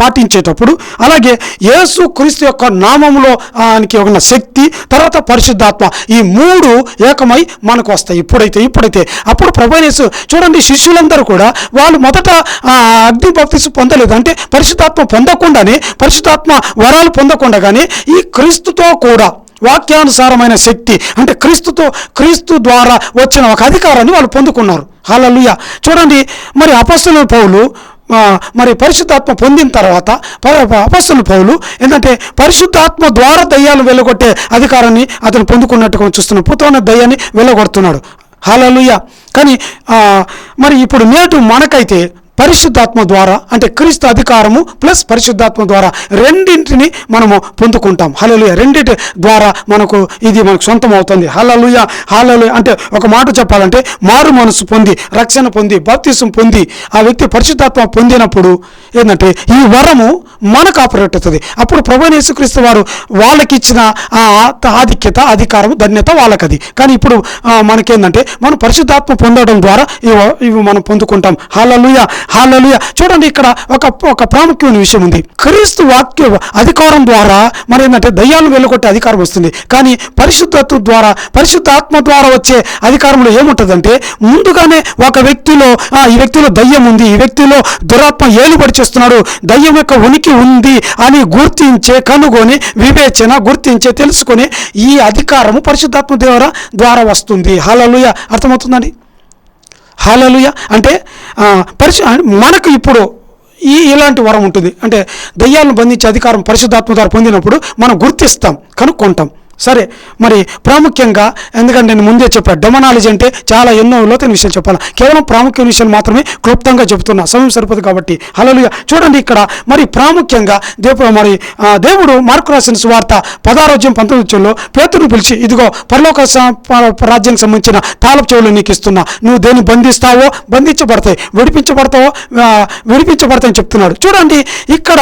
పాటించేటప్పుడు అలాగే యేసు క్రీస్తు యొక్క నామంలో ఆయనకి ఉన్న శక్తి తర్వాత పరిశుద్ధాత్మ ఈ మూడు ఏకమై మనకు వస్తాయి ఇప్పుడైతే ఇప్పుడైతే అప్పుడు ప్రభు చూడండి శిష్యులందరూ కూడా వాళ్ళు మొదట అగ్ని బాప్తిసు పొందలేదు. అంటే పరిశుద్ధాత్మ పొందకుండానే పరిశుద్ధాత్మ వరాలు పొందకుండా కానీ ఈ క్రీస్తుతో కూడా వాక్యానుసారమైన శక్తి అంటే క్రీస్తుతో క్రీస్తు ద్వారా వచ్చిన ఒక అధికారాన్ని వాళ్ళు పొందుకున్నారు. హల్లెలూయ. చూడండి మరి అపస్తుల పౌలు మరి పరిశుద్ధాత్మ పొందిన తర్వాత అపస్తుల పౌలు ఏంటంటే పరిశుద్ధాత్మ ద్వారా దయ్యాలు వెళ్ళగొట్టే అధికారాన్ని అతను పొందుకున్నట్టుగా చూస్తున్నాం. పుత్రమైన దయ్యాన్ని వెళ్ళగొడుతున్నాడు హల్లెలూయ. కానీ మరి ఇప్పుడు నేటు మనకైతే పరిశుద్ధాత్మ ద్వారా అంటే క్రీస్తు అధికారము ప్లస్ పరిశుద్ధాత్మ ద్వారా రెండింటిని మనము పొందుకుంటాం. హలలుయ రెండింటి ద్వారా మనకు ఇది మనకు సొంతం అవుతుంది హలలుయ హలలుయ అంటే ఒక మాట చెప్పాలంటే మారు మనసు పొంది రక్షణ పొంది బాప్తిసం పొంది ఆ వ్యక్తి పరిశుద్ధాత్మ పొందినప్పుడు ఏంటంటే ఈ వరము మనకు ఆపరేట్ అవుతుంది అప్పుడు ప్రభు యేసుక్రీస్తు వారు వాళ్ళకి ఇచ్చిన ఆ ఆధిక్యత అధికారం ధన్యత వాళ్ళకది. కానీ ఇప్పుడు మనకేందంటే మనం పరిశుద్ధాత్మ పొందడం ద్వారా ఇవి ఇవి మనం పొందుకుంటాం. హలలుయ హాలలుయ చూడండి ఇక్కడ ఒక ఒక ప్రాముఖ్యమైన విషయం ఉంది. క్రీస్తు వాక్య అధికారం ద్వారా మరి ఏంటంటే దయ్యాలు వెళ్ళగొట్టే అధికారం వస్తుంది. కానీ పరిశుద్ధత్వ ద్వారా పరిశుద్ధాత్మ ద్వారా వచ్చే అధికారంలో ఏముంటుందంటే ముందుగానే ఒక వ్యక్తిలో ఈ వ్యక్తిలో దయ్యం ఉంది ఈ వ్యక్తిలో దురాత్మ ఏలుబడి చేస్తున్నాడు దయ్యం యొక్క ఉనికి ఉంది అని గుర్తించే కనుగొని వివేచన గుర్తించే తెలుసుకొని ఈ అధికారము పరిశుద్ధాత్మ ద్వారా ద్వారా వస్తుంది. హలలుయ అర్థమవుతుందండి? హాలలుయ. అంటే పరిశు మనకు ఇప్పుడు ఈ ఇలాంటి వరం ఉంటుంది. అంటే దయ్యాలను బంధించే అధికారం పరిశుద్ధాత్మ ద్వారా పొందినప్పుడు మనం గుర్తిస్తాం కనుక్కుంటాం. సరే మరి ప్రాముఖ్యంగా ఎందుకంటే నేను ముందే చెప్పాను డొమనాలజీ అంటే చాలా ఎన్నో లోతైన విషయాలు చెప్పాలి? కేవలం ప్రాముఖ్య విషయాలు మాత్రమే క్లుప్తంగా చెబుతున్నా. సమయం సరిపోదు కాబట్టి. హలోలుగా చూడండి ఇక్కడ మరి ప్రాముఖ్యంగా దేవు మరి దేవుడు మార్కు రాసిన సువార్త పదారోజ్యం పంతొమ్మిదిలో వచ్చంలో పిలిచి ఇదిగో పరలోక రాజ్యానికి సంబంధించిన తాలపు చెవులు నీకు ఇస్తున్నా. నువ్వు దేన్ని బంధిస్తావో? బంధించబడతాయి. విడిపించబడతావో? విడిపించబడతాయని చెప్తున్నాడు. చూడండి ఇక్కడ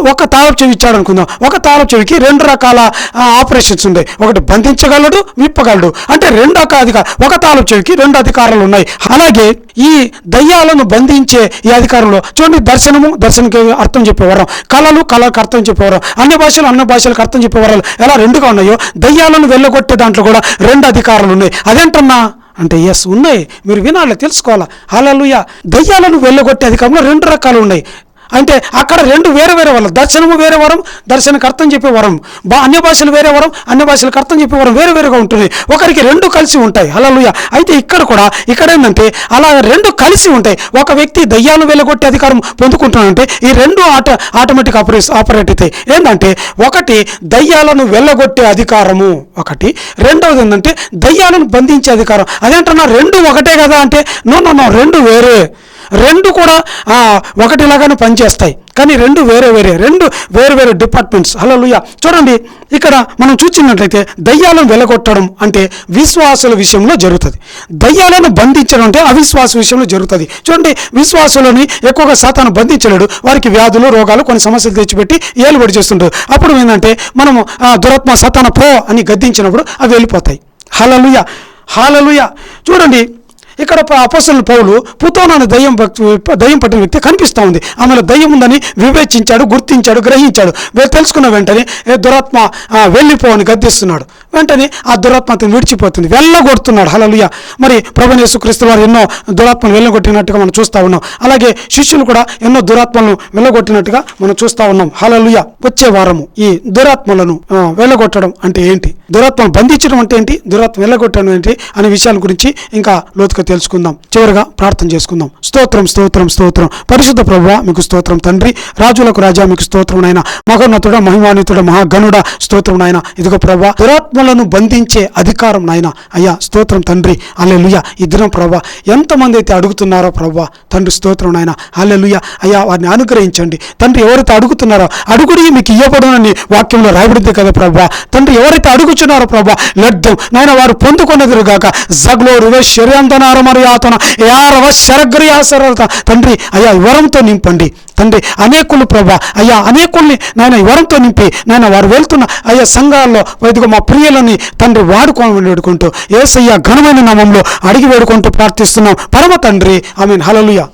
ఒక తాళపు చెవి ఇచ్చాడు అనుకుందాం. ఒక తాళపు చెవికి రెండు రకాల ఆపరేషన్స్ ఉన్నాయి ఒకటి బంధించగలడు విప్పగలడు. అంటే రెండు అధికార ఒక తాళపు చెవికి రెండు అధికారాలు ఉన్నాయి. అలాగే ఈ దయ్యాలను బంధించే ఈ అధికారంలో చూడండి దర్శనము దర్శనకి అర్థం చెప్పేవారం కళలు కళకు అర్థం చెప్పేవారం అన్ని భాషలు అన్ని భాషలకు అర్థం చెప్పేవారాలు ఎలా రెండుగా ఉన్నాయో దయ్యాలను వెళ్ళగొట్టే దాంట్లో కూడా రెండు అధికారాలు ఉన్నాయి. అదేంటన్నా? అంటే ఎస్ ఉన్నాయి. మీరు వినాలి తెలుసుకోవాలా? హల్లెలూయా. దయ్యాలను వెళ్ళగొట్టే అధికారంలో రెండు రకాలు ఉన్నాయి. అంటే అక్కడ రెండు వేరే వేరే వరం. దర్శనము వేరే వరం దర్శనకు అర్థం చెప్పే వరం. బా అన్య భాషలు వేరే వరం అన్య భాషలకు అర్థం చెప్పే వరం వేరే వేరేగా ఉంటుంది. ఒకరికి రెండు కలిసి ఉంటాయి. హల్లెలూయా. అయితే ఇక్కడ కూడా ఇక్కడ ఏంటంటే అలా రెండు కలిసి ఉంటాయి ఒక వ్యక్తి దయ్యాలు వెళ్ళగొట్టే అధికారం పొందుకుంటున్నాడంటే ఈ రెండు ఆట ఆటోమేటిక్ ఆపరే ఆపరేట్ అవుతాయి ఏంటంటే ఒకటి దయ్యాలను వెళ్ళగొట్టే అధికారము. ఒకటి. రెండవది ఏంటంటే దయ్యాలను బంధించే అధికారం. అదేంటన్నా రెండు ఒకటే కదా అంటే నో నో నో రెండు వేరే. రెండు కూడా ఒకటి ఒకటిలాగానే పనిచేస్తాయి. కానీ రెండు వేరే వేరే రెండు వేరు వేరే డిపార్ట్మెంట్స్. హలోలుయ చూడండి ఇక్కడ మనం చూసినట్లయితే దయ్యాలను వెలగొట్టడం అంటే విశ్వాసుల విషయంలో జరుగుతుంది. దయ్యాలను బంధించడం అంటే అవిశ్వాస విషయంలో జరుగుతుంది. చూడండి విశ్వాసులని ఎక్కువగా శాతాన్ని బంధించలేడు. వారికి వ్యాధులు రోగాలు కొన్ని సమస్యలు తెచ్చిపెట్టి ఏలుబడి చేస్తుంటారు అప్పుడు ఏంటంటే మనము దురాత్మ సతాన పో అని గద్దించినప్పుడు అవి వెళ్ళిపోతాయి. హలలుయ హాలలుయ చూడండి ఇక్కడ అపసలు పౌలు పుతోన్ అనే దయ్యం దయ్యం పట్టిన వ్యక్తి కనిపిస్తూ ఉంది. ఆమెలో దయ్యం ఉందని వివేచించాడు గుర్తించాడు గ్రహించాడు. తెలుసుకున్న వెంటనే దురాత్మ వెళ్ళిపోవని అని గద్దిస్తున్నాడు. వెంటనే ఆ దురాత్మ విడిచిపోతుంది. వెళ్ళగొడుతున్నాడు. హలలుయ మరి ప్రభు యేసుక్రీస్తు వారు ఎన్నో దురాత్మను వెళ్ళగొట్టినట్టుగా మనం చూస్తూ ఉన్నాం. అలాగే శిష్యులు కూడా ఎన్నో దురాత్మలను వెళ్ళగొట్టినట్టుగా మనం చూస్తూ ఉన్నాం. హలలుయ వచ్చే వారము ఈ దురాత్మలను వెళ్ళగొట్టడం అంటే ఏంటి? దురాత్మను బంధించడం అంటే ఏంటి? దురాత్మ వెళ్ళగొట్టడం ఏంటి? అనే విషయాల గురించి ఇంకా లోతుగా తెలుసుకుందాం. చివరిగా ప్రార్థన చేసుకుందాం. స్తోత్రం స్తోత్రం స్తోత్రం. పరిశుద్ధ ప్రభు మీకు స్తోత్రం తండ్రి. రాజులకు రాజా మీకు స్తోత్రం నాయన. మహోన్నతుడ మహిమాన్వితుడ మహాగణుడ స్తోత్రం నాయన. ఇదిగో ప్రభా ఆత్మలను బంధించే అధికారం నాయన. అయ్యా స్తోత్రం తండ్రి. అల్లెలుయ ఈ ఇద్దరం ప్రభా ఎంతమంది అయితే అడుగుతున్నారో ప్రభా తండ్రి స్తోత్రం నాయన. అల్లెలుయ అయ్యా వారిని అనుగ్రహించండి. తండ్రి ఎవరైతే అడుగుతున్నారో అడుగుడి మీకు ఇవ్వబడునని వాక్యంలో రాయబడింది కదా ప్రభా. తండ్రి ఎవరైతే అడుగుచున్నారో ప్రభా లడ్డం. నాయన వారు పొందుకున్నదిరుగాక జగ్లో రువే శర్యాంతనార మరియాతన యారవ శరగ్రియాసరత తండ్రి అయ్యా వరంతో నింపండి. తండ్రి అనేకులు ప్రభా అయ్యా అనేకుల్ని నాయన వరంతో నింపి నాయన వారు వెళ్తున్న అయ్యా సంఘాల్లో వైదిక మా ప్రియులని తండ్రి వాడుకోమని వేడుకుంటూ ఏసయ్య ఘనమైన నామంలో అడిగి వేడుకుంటూ ప్రార్థిస్తున్నాం. పరమ తండ్రి ఐ మీన్ హలలుయా